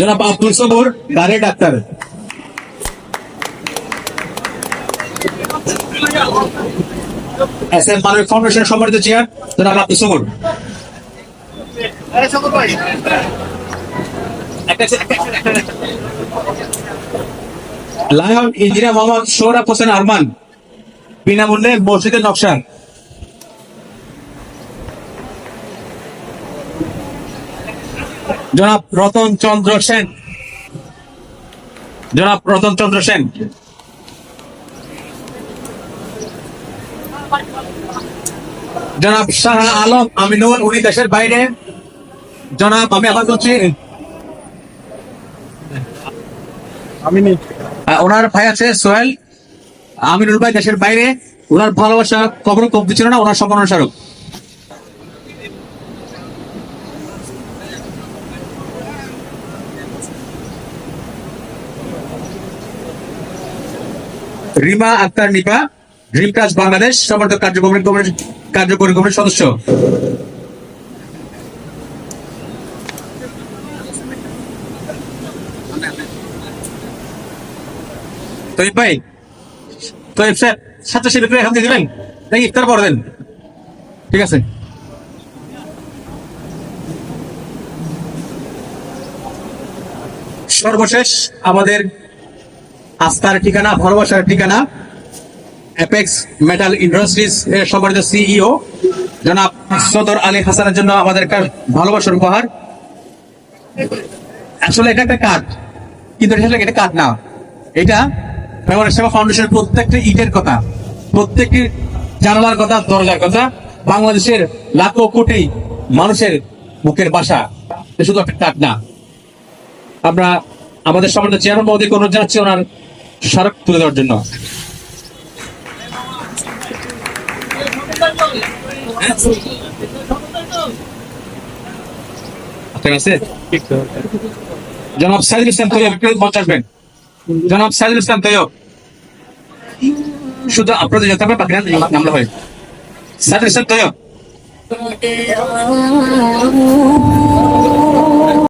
জনাব আব্দুল সবুর গাড়ি doctor. S M মানবিক ফাউন্ডেশন সম্মানিত চেয়ার, জনাব আব্দুল সবুর লায়ন ইঞ্জিনিয়ার মোহাম্মদ সৌরভ হোসেন আরমান, বিনামূল্যে মসজিদের নকশা। জনাব রতন চন্দ্র সেন। জনাব রতন চন্দ্র সেন। জনাব শাহ আলম আমিনুল উনি দেশের বাইরে। জনাব আমি আবার করছি। ওনার ভাই আছে সোহেল। আমিনুল ভাই দেশের বাইরে। ওনার ভালোবাসা কখনো কমতি ছিল না ওনার সম্মান স্মারক রিমা আক্তার নিপা ড্রিম কাজ বাংলাদেশ, সমর্থক কার্যকরী কমিটির কার্যকরী কমিটির সদস্য। ভাই এখন দিয়ে পরে দেন? ঠিক আছে। সর্বশেষ আমাদের আস্থার ঠিকানা, ভালোবাসার ঠিকানা অ্যাপেক্স মেটাল ইন্ডাস্ট্রিজ এর সম্মানিত সিইও জনাব সদর আলী হাসানের জন্য আমাদের ভালোবাসার উপহার। আসলে এটা একটা কার্ড কিন্তু এটা কার্ড না। এটা মেমোরিয়াল সেবা ফাউন্ডেশনের প্রত্যেকটি ইটের কথা, প্রত্যেকটি জানালার কথা, দরজার কথা, বাংলাদেশের লাখো কোটি মানুষের মুখের বাসা। শুধু একটা কার্ড না। আমরা আমাদের সম্মানিত চেয়ারম্যান মহোদয়কে অনুরোধ জানাচ্ছি, ওনার স্মারক তুলে দেওয়ার জন্য। জনাব সাইদুল ইসলাম তৈয়ব মঞ্চ আসবেন জনাব সাইদুল ইসলাম তৈয়ব। শুধু আপনাদের যেতে হবে বাকি নামলে হয়। সাইদুল ইসলাম তৈয়ব।